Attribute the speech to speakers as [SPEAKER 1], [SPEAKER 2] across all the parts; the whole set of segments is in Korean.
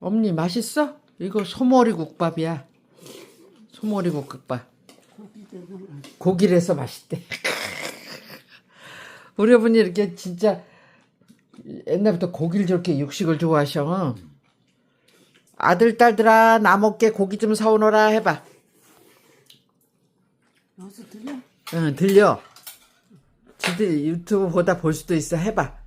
[SPEAKER 1] 어머니 맛있어? 이거 소머리 국밥이야. 소머리 국밥. 고기래서 맛있대. 우리 어머니 이렇게 진짜 옛날부터 고기를 저렇게 육식을 좋아하셔. 아들 딸들아 나 먹게 고기 좀 사오너라 해봐.
[SPEAKER 2] 여기서 들려?
[SPEAKER 1] 응 들려. 지들 유튜브 보다 볼 수도 있어 해봐.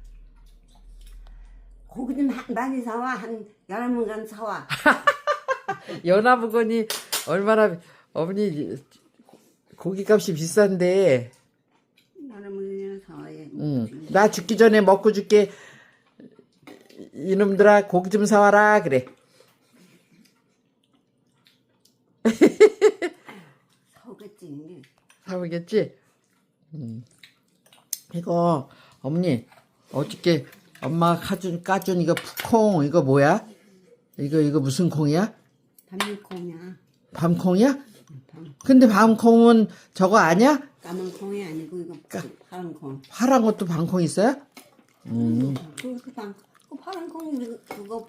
[SPEAKER 2] 고기 좀 한- 많이 사와 한 열한 문간 사와
[SPEAKER 1] 연화부건이 얼마나 어머니 고기값이 비싼데
[SPEAKER 2] 열한 문간 사와 얘.
[SPEAKER 1] 응. 나 죽기 전에 먹고 줄게 이놈들아 고기 좀 사와라 그래
[SPEAKER 2] 사오겠지 이게.
[SPEAKER 1] 사오겠지? 음. 이거 어머니 어저께 엄마가 까준, 까준 이거 푸콩 이거 뭐야? 이거 이거 무슨 콩이야?
[SPEAKER 2] 밤콩이야.
[SPEAKER 1] 밤콩이야?
[SPEAKER 2] 밤.
[SPEAKER 1] 근데 밤콩은 저거 아니야?
[SPEAKER 2] 까만 콩이 아니고 이거 파란 콩.
[SPEAKER 1] 파란 것도 밤콩 있어요?
[SPEAKER 2] 그, 그, 방, 그 파란 콩이 우리 그거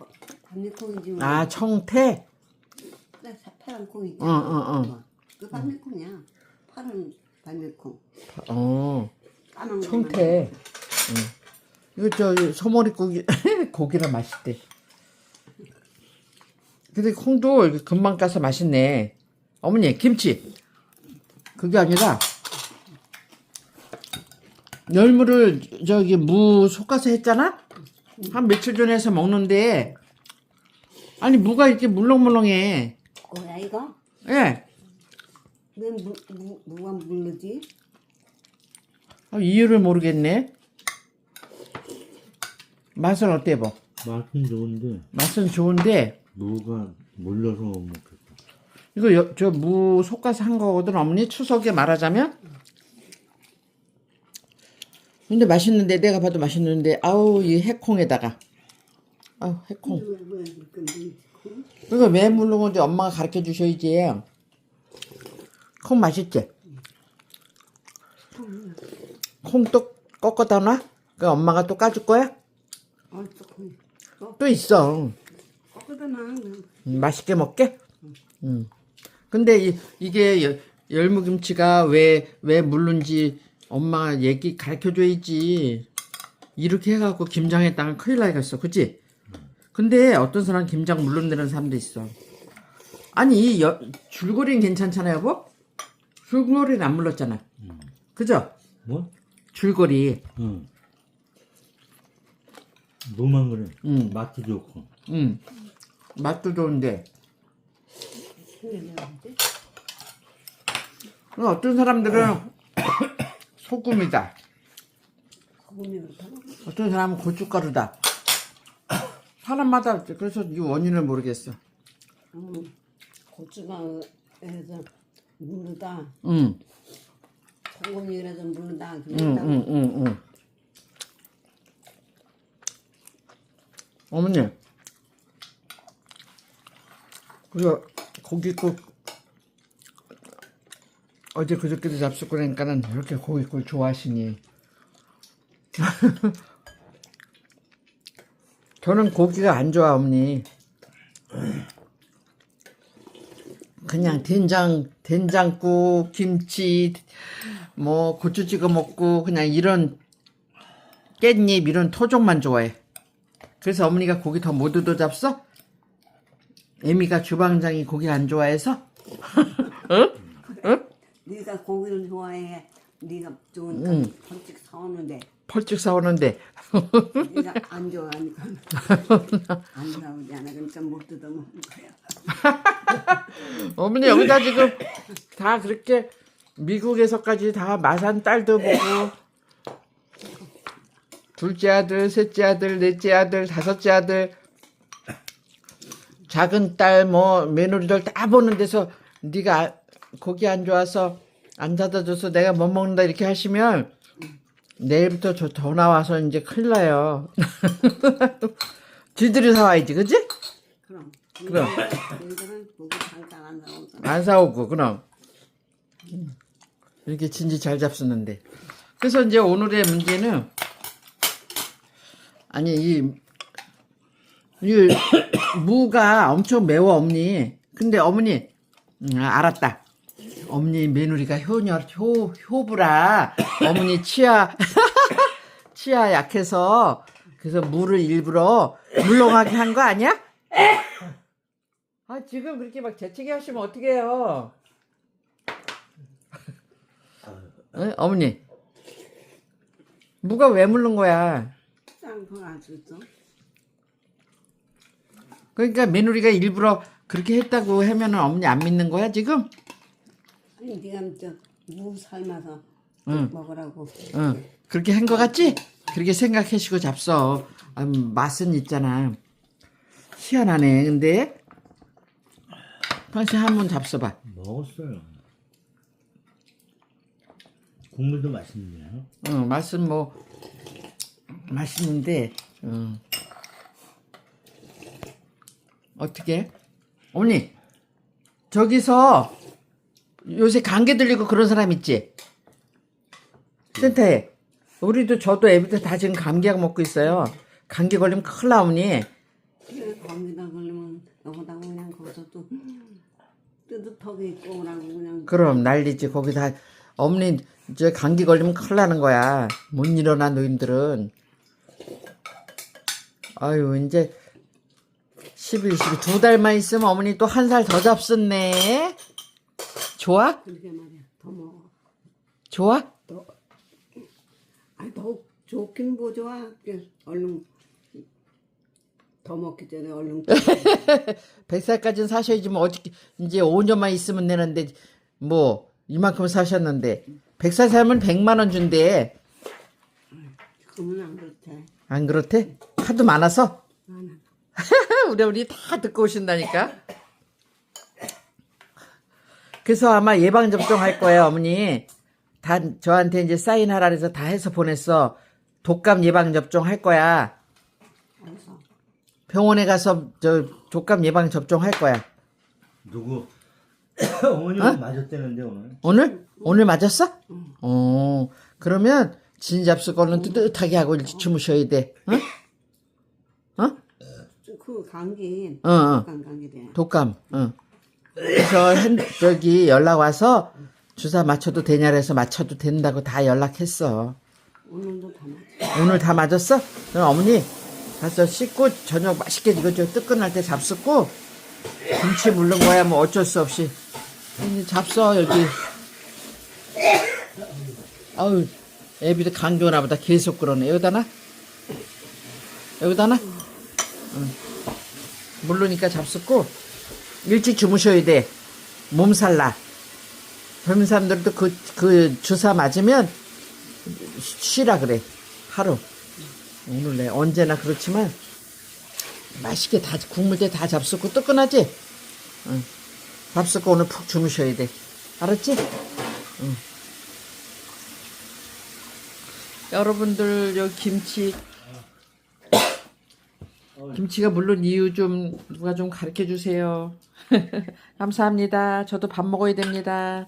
[SPEAKER 2] 밤콩이지. 뭐.
[SPEAKER 1] 아 청태?
[SPEAKER 2] 그래, 파란 콩이지.
[SPEAKER 1] 어, 어, 어.
[SPEAKER 2] 그 밤콩이야. 파란 밤콩.
[SPEAKER 1] 어
[SPEAKER 2] 까만
[SPEAKER 1] 청태 응. 이거 저 소머리 고기 고기라 맛있대. 근데 콩도 금방 까서 맛있네. 어머니 김치. 그게 아니라 열무를 저기 무 솎아서 했잖아? 한 며칠 전에 해서 먹는데 아니 무가 이렇게 물렁물렁해.
[SPEAKER 2] 뭐야 이거?
[SPEAKER 1] 예.
[SPEAKER 2] 왜 무, 무, 무가 물르지?
[SPEAKER 1] 아, 이유를 모르겠네 맛은 어때 뭐?
[SPEAKER 3] 맛은 좋은데
[SPEAKER 1] 맛은 좋은데
[SPEAKER 3] 무가 물려서 못 먹겠다.
[SPEAKER 1] 이거 저무 솎아서 한 거거든. 어머니 추석에 말하자면? 근데 맛있는데 내가 봐도 맛있는데 아우 이 해콩에다가. 아우 해콩.
[SPEAKER 2] 왜, 왜, 근데
[SPEAKER 1] 이거 왜 물른 건지 엄마가 가르쳐 주셔야지. 콩 맛있지? 콩 또 꺾어 다 놔? 그 엄마가 또 까줄 거야?
[SPEAKER 2] 어, 조금 어,
[SPEAKER 1] 또 있어
[SPEAKER 2] 거기다.
[SPEAKER 1] 음, 맛있게 먹게? 음. 근데 이, 이게 열- 열무김치가 왜, 왜 물른지 엄마가 얘기 가르쳐 줘야지. 이렇게 해갖고 김장했다가 큰일 나겠어. 그치? 근데 어떤 사람 김장 물른다는 사람도 있어. 아니, 이 여, 줄거리는 괜찮잖아요, 여보? 줄거리는 안 물렀잖아. 그죠?
[SPEAKER 3] 뭐?
[SPEAKER 1] 줄거리.
[SPEAKER 3] 응. 무만 그래.
[SPEAKER 1] 응.
[SPEAKER 3] 맛도 좋고.
[SPEAKER 1] 음. 맛도 좋은데. 어, 어떤 사람들은 소금이다. 어떤 사람은 고춧가루다. 사람마다 그래서 이 원인을 모르겠어.
[SPEAKER 2] 음, 고추가 해서 물르다.
[SPEAKER 1] 응,
[SPEAKER 2] 소금이 그래서 물르다.
[SPEAKER 1] 응,
[SPEAKER 2] 그랬다.
[SPEAKER 1] 응, 응, 응. 어머니, 그거 고깃국 어제 그저께도 잡수고 그러니까는 이렇게 고깃국 좋아하시니. 저는 고기가 안 좋아, 어머니. 그냥 된장, 된장국, 김치, 뭐 고추 찍어 먹고 그냥 이런 깻잎 이런 토종만 좋아해. 그래서 어머니가 고기 더 못 얻어 잡서? 애미가 주방장이 고기 안 좋아해서?
[SPEAKER 2] 네가 고기를 좋아해. 네가 좋은
[SPEAKER 1] 응.
[SPEAKER 2] 거 벌칙 사오는데
[SPEAKER 1] 펄찍 사오는데
[SPEAKER 2] 네가 안 좋아하니까 안 사오잖아. 그러니까 못 뜯어먹는 거야.
[SPEAKER 1] 어머니 여기다 지금 다 그렇게 미국에서까지 다 마산 딸도 보고 둘째 아들, 셋째 아들, 넷째 아들, 다섯째 아들 작은 딸 뭐 며느리들 다 보는 데서 네가 아- 고기 안 좋아서 안 사다 줘서 내가 못 먹는다 이렇게 하시면 내일부터 저 전화 와서 이제 큰일 나요. 지들이 사와야지, 그지?
[SPEAKER 2] 그럼.
[SPEAKER 1] 그럼.
[SPEAKER 2] 안 사오고
[SPEAKER 1] 그럼 이렇게 진지 잘 잡수는데 그래서 이제 오늘의 문제는 아니 이 이 무가 엄청 매워 어머니. 근데 어머니 음, 알았다. 어머니 며느리가 효녀 효 효부라 어머니 치아 치아 약해서 그래서 물을 일부러 물렁하게 한 거 아니야? 아 지금 그렇게 막 재채기 하시면 어떡해요? 응? 어머니 무가 왜 물른 거야? 그러니까 며느리가 일부러 그렇게 했다고 하면은 어머니 안 믿는 거야 지금?
[SPEAKER 2] 아니 네가 저무 삶아서
[SPEAKER 1] 응.
[SPEAKER 2] 먹으라고
[SPEAKER 1] 응. 그렇게 한 거 같지? 그렇게 생각하시고 잡숴. 아, 맛은 있잖아. 희한하네. 근데 당신 한번 잡숴봐.
[SPEAKER 3] 먹었어요. 국물도 맛있네요.
[SPEAKER 1] 응, 맛은 뭐 맛있는데 응. 어떻게? 어머니 저기서 요새 감기 들리고 그런 사람 있지? 센터에 우리도 저도 애비들 다 지금 감기약 먹고 있어요. 감기 걸리면 큰일 나오니
[SPEAKER 2] 그래 거기다 걸리면 여기다 그냥 거기서 또 뜨뜻하게 입고 오라고 그냥
[SPEAKER 1] 그럼 난리지 거기 다 어머니 이제 감기 걸리면 큰일 나는 거야 못 일어나 노인들은 아유 이제 11, 12, 두 달만 있으면 어머니 또 한 살 더 잡숫네. 좋아?
[SPEAKER 2] 그렇게 말이야. 더 먹어.
[SPEAKER 1] 좋아?
[SPEAKER 2] 더. 아니 더 좋긴 뭐 좋아. 그 얼른 더 먹기 전에 얼른
[SPEAKER 1] 100살까지는 사셔야지 뭐 어떻게 이제 5년만 있으면 되는데 뭐 이만큼 사셨는데 100살 살면 100만 원 준대.
[SPEAKER 2] 그러면 안 그렇대.
[SPEAKER 1] 안 그렇대? 하도 많아서?
[SPEAKER 2] 많아
[SPEAKER 1] 우리 우리 다 듣고 오신다니까. 그래서 아마 예방 접종 할 거예요, 어머니. 다 저한테 이제 사인하라 그래서 다 해서 보냈어. 독감 예방 접종 할 거야. 병원에 가서 저 독감 예방 접종 할 거야.
[SPEAKER 3] 누구 어머니가 맞았다는데 오늘.
[SPEAKER 1] 오늘? 오늘 맞았어? 어. 그러면 진잡수 거는 뜨뜻하게 하고 일찍 주무셔야 돼. 응? 어?
[SPEAKER 2] 그 감기
[SPEAKER 1] 어, 어.
[SPEAKER 2] 독감 감기 돼
[SPEAKER 1] 독감. 응. 그래서 핸, 저기 연락 와서 주사 맞춰도 되냐 그래서 맞춰도 된다고 다 연락했어.
[SPEAKER 2] 오늘도 다 맞아
[SPEAKER 1] 오늘 다 맞았어? 그럼 어머니 가서 씻고 저녁 맛있게 이거 저 뜨끈할 때 잡숫고 김치 물른 거야 뭐 어쩔 수 없이 이제 잡숴 여기. 아우 애비도 감기 오나 보다 계속 그러네. 여기다 놔? 여기다 놔? 응. 물르니까 잡숫고 일찍 주무셔야 돼. 몸살 나. 젊은 사람들도 그, 그 주사 맞으면 쉬라 그래. 하루. 오늘 내 언제나 그렇지만 맛있게 다 국물 때 다 잡숫고 뜨끈하지? 응. 잡숫고 오늘 푹 주무셔야 돼. 알았지? 응. 여러분들 여기 김치 김치가 물론 이유 좀 누가 좀 가르쳐 주세요. 감사합니다. 저도 밥 먹어야 됩니다.